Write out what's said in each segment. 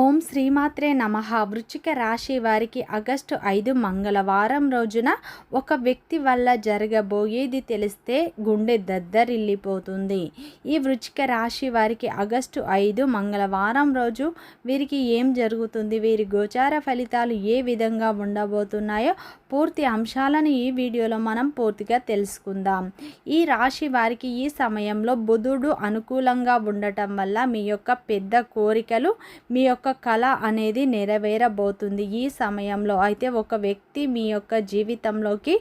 ఓం శ్రీమాత్రే నమ. వృచ్చిక రాశి వారికి ఆగస్టు ఐదు మంగళవారం రోజున ఒక వ్యక్తి వల్ల జరగబోయేది తెలిస్తే గుండె దద్దరిల్లిపోతుంది. ఈ వృచ్చిక రాశి వారికి ఆగస్టు ఐదు మంగళవారం రోజు వీరికి ఏం జరుగుతుంది? వీరి గోచార ఫలితాలు ఏ విధంగా ఉండబోతున్నాయో పూర్తి అంశాలను ఈ వీడియోలో మనం పూర్తిగా తెలుసుకుందాం. ఈ రాశి వారికి ఈ సమయంలో బుధుడు అనుకూలంగా ఉండటం వల్ల మీ యొక్క పెద్ద కోరికలు మీ యొక్క కళ అనేది నెరవేరబోతుంది. ఈ సమయంలో అయితే ఒక వ్యక్తి మీ యొక్క జీవితంలోకి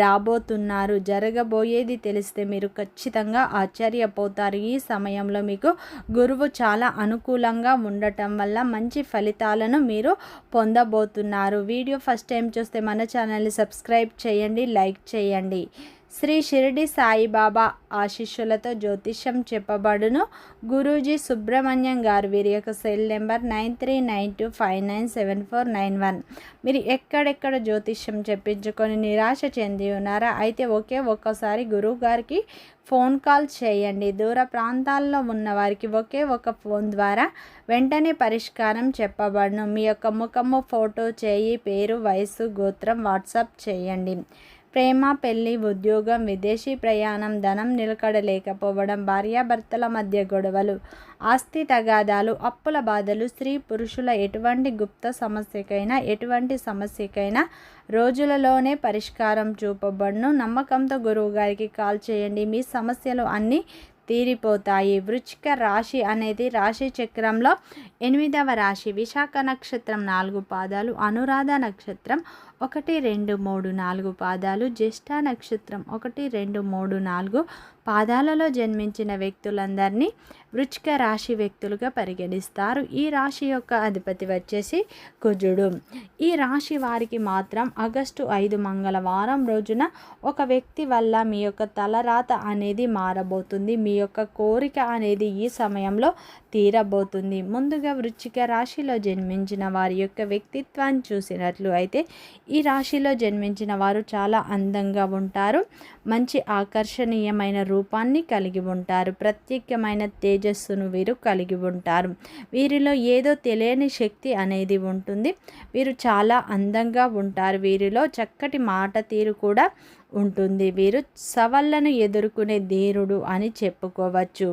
రాబోతున్నారు. జరగబోయేది తెలిస్తే మీరు ఖచ్చితంగా ఆశ్చర్యపోతారు. ఈ సమయంలో మీకు గురువు చాలా అనుకూలంగా ఉండటం వల్ల మంచి ఫలితాలను మీరు పొందబోతున్నారు. వీడియో ఫస్ట్ టైం చూస్తే మన ఛానల్ ఛానల్ని సబ్స్క్రైబ్ చేయండి లైక్ చేయండి. శ్రీ షిరిడి సాయిబాబా ఆశిష్యులతో జ్యోతిష్యం చెప్పబడును. గురూజీ సుబ్రహ్మణ్యం గారు వీరి యొక్క cell number nine three nine two five nine seven four nine one. మీరు ఎక్కడెక్కడ జ్యోతిష్యం చెప్పించుకొని నిరాశ చెంది ఉన్నారా? అయితే ఒకే ఒక్కసారి గురువు గారికి ఫోన్ కాల్ చేయండి. దూర ప్రాంతాల్లో ఉన్న వారికి ఒకే ఒక ఫోన్ ద్వారా వెంటనే పరిష్కారం చెప్పబడును. మీ యొక్క ముఖము ఫోటో చేయి పేరు వయసు గోత్రం వాట్సాప్ చేయండి. ప్రేమ పెళ్ళి ఉద్యోగం విదేశీ ప్రయాణం ధనం నిలకడలేకపోవడం భార్యాభర్తల మధ్య గొడవలు ఆస్తి తగాదాలు అప్పుల బాధలు స్త్రీ పురుషుల ఎటువంటి గుప్త సమస్యకైనా ఎటువంటి సమస్యకైనా రోజులలోనే పరిష్కారం చూపబడును. నమ్మకంతో గురువుగారికి కాల్ చేయండి. మీ సమస్యలు అన్నీ తీరిపోతాయి. వృచ్చిక రాశి అనేది రాశి చక్రంలో ఎనిమిదవ రాశి. విశాఖ నక్షత్రం నాలుగు పాదాలు. అనురాధ నక్షత్రం ఒకటి రెండు మూడు నాలుగు పాదాలు జ్యేష్ఠ నక్షత్రం. ఒకటి రెండు మూడు నాలుగు పాదాలలో జన్మించిన వ్యక్తులందరినీ వృచ్చిక రాశి వ్యక్తులుగా పరిగణిస్తారు. ఈ రాశి యొక్క అధిపతి వచ్చేసి కుజుడు. ఈ రాశి వారికి మాత్రం ఆగస్టు ఐదు మంగళవారం రోజున ఒక వ్యక్తి వల్ల మీ యొక్క తలరాత అనేది మారబోతుంది. మీ యొక్క కోరిక అనేది ఈ సమయంలో తీరబోతుంది. ముందుగా వృచ్చిక రాశిలో జన్మించిన వారి యొక్క వ్యక్తిత్వాన్ని చూసినట్లు అయితే ఈ రాశిలో జన్మించిన వారు చాలా అందంగా ఉంటారు. మంచి ఆకర్షణీయమైన రూపాన్ని కలిగి ఉంటారు. ప్రత్యేకమైన తేజస్సును వీరు కలిగి ఉంటారు. వీరిలో ఏదో తెలియని శక్తి అనేది ఉంటుంది. వీరు చాలా అందంగా ఉంటారు. వీరిలో చక్కటి మాట తీరు కూడా ఉంటుంది. వీరు సవళ్ళను ఎదుర్కొనే ధీరుడు అని చెప్పుకోవచ్చు.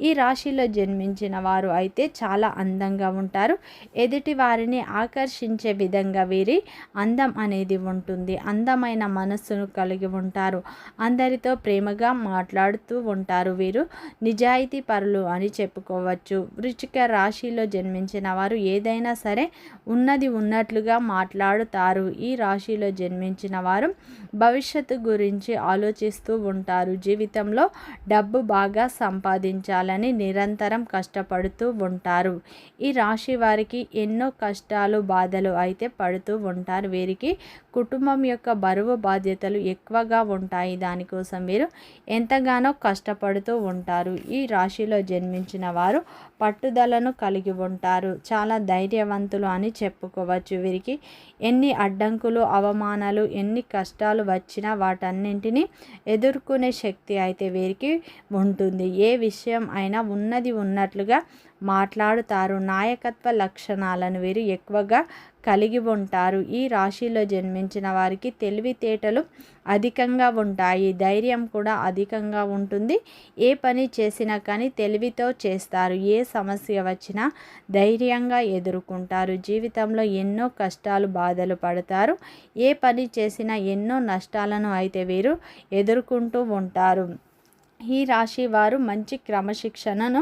ఈ రాశిలో జన్మించిన వారు అయితే చాలా అందంగా ఉంటారు. ఎదుటి వారిని ఆకర్షించే విధంగా వీరి అందం అనేది ఉంటుంది. అందమైన మనస్సును కలిగి ఉంటారు. అందరితో ప్రేమగా మాట్లాడుతూ ఉంటారు వీరు. నిజాయితీ పరులు అని చెప్పుకోవచ్చు. వృచిక రాశిలో జన్మించిన వారు ఏదైనా సరే ఉన్నది ఉన్నట్లుగా మాట్లాడుతారు. ఈ రాశిలో జన్మించిన వారు భవిష్యత్తు గురించి ఆలోచిస్తూ ఉంటారు. జీవితంలో డబ్బు బాగా సంపాదించాలని నిరంతరం కష్టపడుతూ ఉంటారు. ఈ రాశి వారికి ఎన్నో కష్టాలు బాధలు అయితే పడుతూ ఉంటారు. వీరికి కుటుంబం యొక్క బరువు బాధ్యతలు ఎక్కువగా ఉంటాయి. దానికోసం వీరు ఎంతగానో కష్టపడుతూ ఉంటారు. ఈ రాశిలో జన్మించిన వారు పట్టుదలను కలిగి ఉంటారు. చాలా ధైర్యవంతులు అని చెప్పుకోవచ్చు. వీరికి ఎన్ని అడ్డంకులు అవమానాలు ఎన్ని కష్టాలు వచ్చినా వాటన్నింటినీ ఎదుర్కొనే శక్తి అయితే వీరికి ఉంటుంది. ఏ విషయం అయినా ఉన్నది ఉన్నట్లుగా మాట్లాడుతారు. నాయకత్వ లక్షణాలను వీరు ఎక్కువగా కలిగి ఉంటారు. ఈ రాశిలో జన్మించిన వారికి తెలివితేటలు అధికంగా ఉంటాయి. ధైర్యం కూడా అధికంగా ఉంటుంది. ఏ పని చేసినా కానీ తెలివితో చేస్తారు. ఏ సమస్య వచ్చినా ధైర్యంగా ఎదుర్కొంటారు. జీవితంలో ఎన్నో కష్టాలు బాధలు పడతారు. ఏ పని చేసినా ఎన్నో నష్టాలను అయితే వీరు ఎదుర్కొంటూ ఉంటారు. ఈ రాశి వారు మంచి క్రమశిక్షణను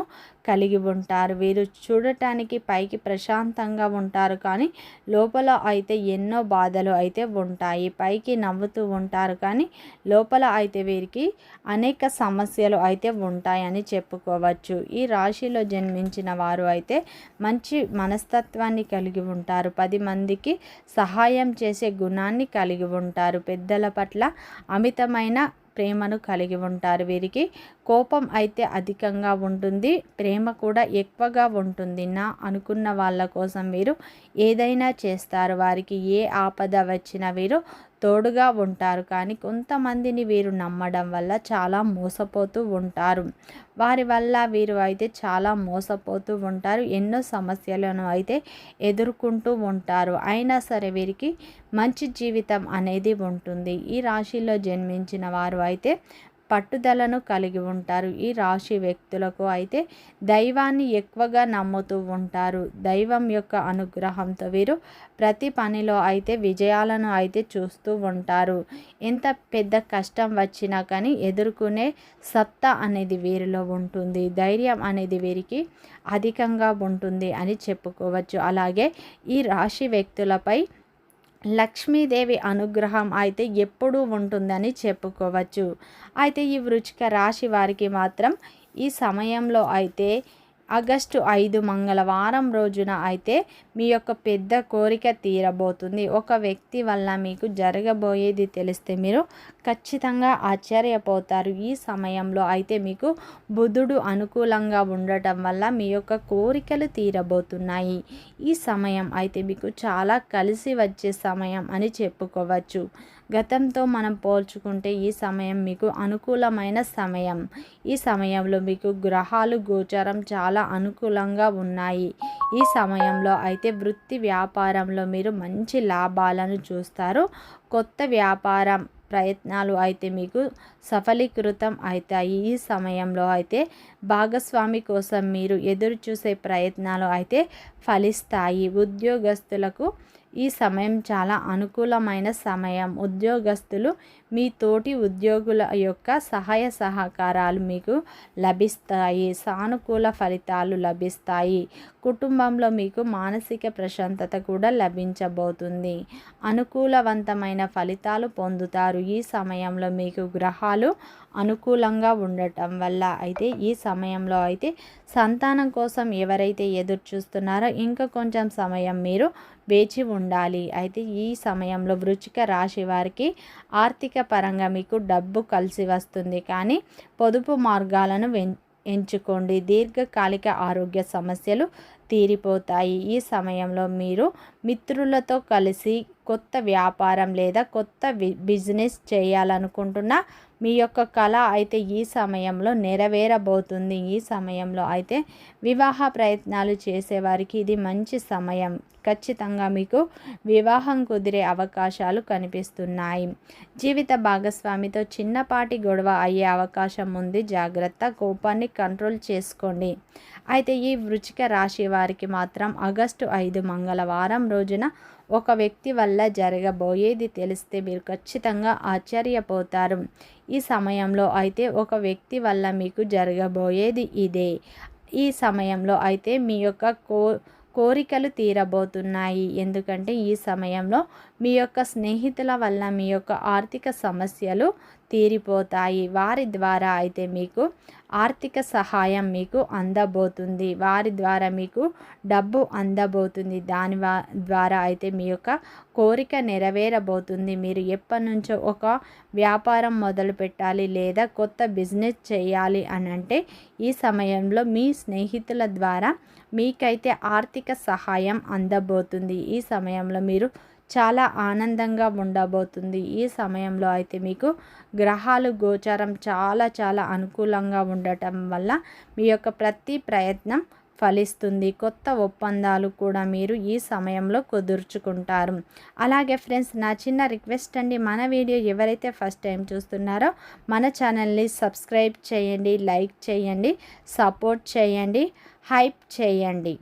కలిగి ఉంటారు. వీరు చూడటానికి పైకి ప్రశాంతంగా ఉంటారు. కానీ లోపల అయితే ఎన్నో బాధలు అయితే ఉంటాయి. పైకి నవ్వుతూ ఉంటారు. కానీ లోపల అయితే వీరికి అనేక సమస్యలు అయితే ఉంటాయని చెప్పుకోవచ్చు. ఈ రాశిలో జన్మించిన వారు అయితే మంచి మనస్తత్వాన్ని కలిగి ఉంటారు. పది మందికి సహాయం చేసే గుణాన్ని కలిగి ఉంటారు. పెద్దల పట్ల అమితమైన ప్రేమను కలిగి ఉంటారు. వీరికి కోపం అయితే అధికంగా ఉంటుంది. ప్రేమ కూడా ఎక్కువగా ఉంటుంది. నా అనుకున్న వాళ్ళ కోసం వీరు ఏదైనా చేస్తారు. వారికి ఏ ఆపద వచ్చినా వీరు తోడుగా ఉంటారు. కానీ కొంతమందిని వీరు నమ్మడం వల్ల చాలా మోసపోతూ ఉంటారు. వారి వల్ల వీరు అయితే చాలా మోసపోతూ ఉంటారు. ఎన్నో సమస్యలను అయితే ఎదుర్కొంటూ ఉంటారు. అయినా సరే వీరికి మంచి జీవితం అనేది ఉంటుంది. ఈ రాశిలో జన్మించిన వారు అయితే పట్టుదలను కలిగి ఉంటారు. ఈ రాశి వ్యక్తులకు అయితే దైవాన్ని ఎక్కువగా నమ్ముతూ ఉంటారు. దైవం యొక్క అనుగ్రహంతో వీరు ప్రతి పనిలో అయితే విజయాలను అయితే చూస్తూ ఉంటారు. ఎంత పెద్ద కష్టం వచ్చినా కానీ ఎదుర్కొనే సత్తా అనేది వీరిలో ఉంటుంది. ధైర్యం అనేది వీరికి అధికంగా ఉంటుంది అని చెప్పుకోవచ్చు. అలాగే ఈ రాశి వ్యక్తులపై లక్ష్మీదేవి అనుగ్రహం అయితే ఎప్పుడూ ఉంటుందని చెప్పుకోవచ్చు. అయితే ఈ వృచ్చిక రాశి వారికి మాత్రం ఈ సమయంలో అయితే ఆగస్టు ఐదు మంగళవారం రోజున అయితే మీ యొక్క పెద్ద కోరిక తీరబోతుంది. ఒక వ్యక్తి వల్ల మీకు జరగబోయేది తెలిస్తే మీరు ఖచ్చితంగా ఆశ్చర్యపోతారు. ఈ సమయంలో అయితే మీకు బుధుడు అనుకూలంగా ఉండటం వల్ల మీ యొక్క కోరికలు తీరబోతున్నాయి. ఈ సమయం అయితే మీకు చాలా కలిసి వచ్చే సమయం అని చెప్పుకోవచ్చు. గతంతో మనం పోల్చుకుంటే ఈ సమయం మీకు అనుకూలమైన సమయం. ఈ సమయంలో మీకు గ్రహాలు గోచారం చాలా అనుకూలంగా ఉన్నాయి. ఈ సమయంలో అయితే వృత్తి వ్యాపారంలో మీరు మంచి లాభాలను చూస్తారు. కొత్త వ్యాపారం ప్రయత్నాలు అయితే మీకు సఫలీకృతం అవుతాయి. ఈ సమయంలో అయితే భాగస్వామి కోసం మీరు ఎదురు చూసే ప్రయత్నాలు అయితే ఫలిస్తాయి. ఉద్యోగస్తులకు ఈ సమయం చాలా అనుకూలమైన సమయం. ఉద్యోగస్తులు మీ తోటి ఉద్యోగుల యొక్క సహాయ సహకారాలు మీకు లభిస్తాయి. సానుకూల ఫలితాలు లభిస్తాయి. కుటుంబంలో మీకు మానసిక ప్రశాంతత కూడా లభించబోతుంది. అనుకూలవంతమైన ఫలితాలు పొందుతారు. ఈ సమయంలో మీకు గ్రహాలు అనుకూలంగా ఉండటం వల్ల అయితే ఈ సమయంలో అయితే సంతానం కోసం ఎవరైతే ఎదురు చూస్తున్నారో ఇంకా కొంచెం సమయం మీరు వేచి ఉండాలి. అయితే ఈ సమయంలో వృచ్చిక రాశి వారికి ఆర్థిక పరంగా మీకు డబ్బు కలిసి వస్తుంది. కానీ పొదుపు మార్గాలను ఎంచుకోండి. దీర్ఘకాలిక ఆరోగ్య సమస్యలు తీరిపోతాయి. ఈ సమయంలో మీరు మిత్రులతో కలిసి కొత్త వ్యాపారం లేదా కొత్త బిజినెస్ చేయాలనుకుంటున్న మీ యొక్క కళ అయితే ఈ సమయంలో నెరవేరబోతుంది. ఈ సమయంలో అయితే వివాహ ప్రయత్నాలు చేసేవారికి ఇది మంచి సమయం. ఖచ్చితంగా మీకు వివాహం కుదిరే అవకాశాలు కనిపిస్తున్నాయి. జీవిత భాగస్వామితో చిన్నపాటి గొడవ అయ్యే అవకాశం ఉంది. జాగ్రత్త కోపాన్ని కంట్రోల్ చేసుకోండి. అయితే ఈ వృచిక రాశి వారికి మాత్రం ఆగస్టు ఐదు మంగళవారం రోజున ఒక వ్యక్తి వల్ల జరగబోయేది తెలిస్తే మీరు ఖచ్చితంగా ఆశ్చర్యపోతారు. ఈ సమయంలో అయితే ఒక వ్యక్తి వల్ల మీకు జరగబోయేది ఇదే. ఈ సమయంలో అయితే మీ యొక్క కో కోరికలు తీరబోతున్నాయి. ఎందుకంటే ఈ సమయంలో మీ యొక్క స్నేహితుల వల్ల మీ యొక్క ఆర్థిక సమస్యలు తీరిపోతాయి. వారి ద్వారా అయితే మీకు ఆర్థిక సహాయం మీకు అందబోతుంది. వారి ద్వారా మీకు డబ్బు అందబోతుంది. దాని ద్వారా అయితే మీ యొక్క కోరిక నెరవేరబోతుంది. మీరు ఎప్పటి నుంచో ఒక వ్యాపారం మొదలు పెట్టాలి లేదా కొత్త బిజినెస్ చేయాలి అని అంటే ఈ సమయంలో మీ స్నేహితుల ద్వారా మీకైతే ఆర్థిక సహాయం అందబోతుంది. ఈ సమయంలో మీరు చాలా ఆనందంగా ఉండబోతుంది. ఈ సమయంలో అయితే మీకు గ్రహాలు గోచారం చాలా చాలా అనుకూలంగా ఉండటం వల్ల మీ యొక్క ప్రతి ప్రయత్నం ఫలిస్తుంది. కొత్త ఒప్పందాలు కూడా మీరు ఈ సమయంలో కుదుర్చుకుంటారు. అలాగే ఫ్రెండ్స్ నా చిన్న రిక్వెస్ట్ అండి. మన వీడియో ఎవరైతే ఫస్ట్ టైం చూస్తున్నారో మన ఛానల్ని సబ్స్క్రైబ్ చేయండి లైక్ చేయండి సపోర్ట్ చేయండి హైప్ చేయండి.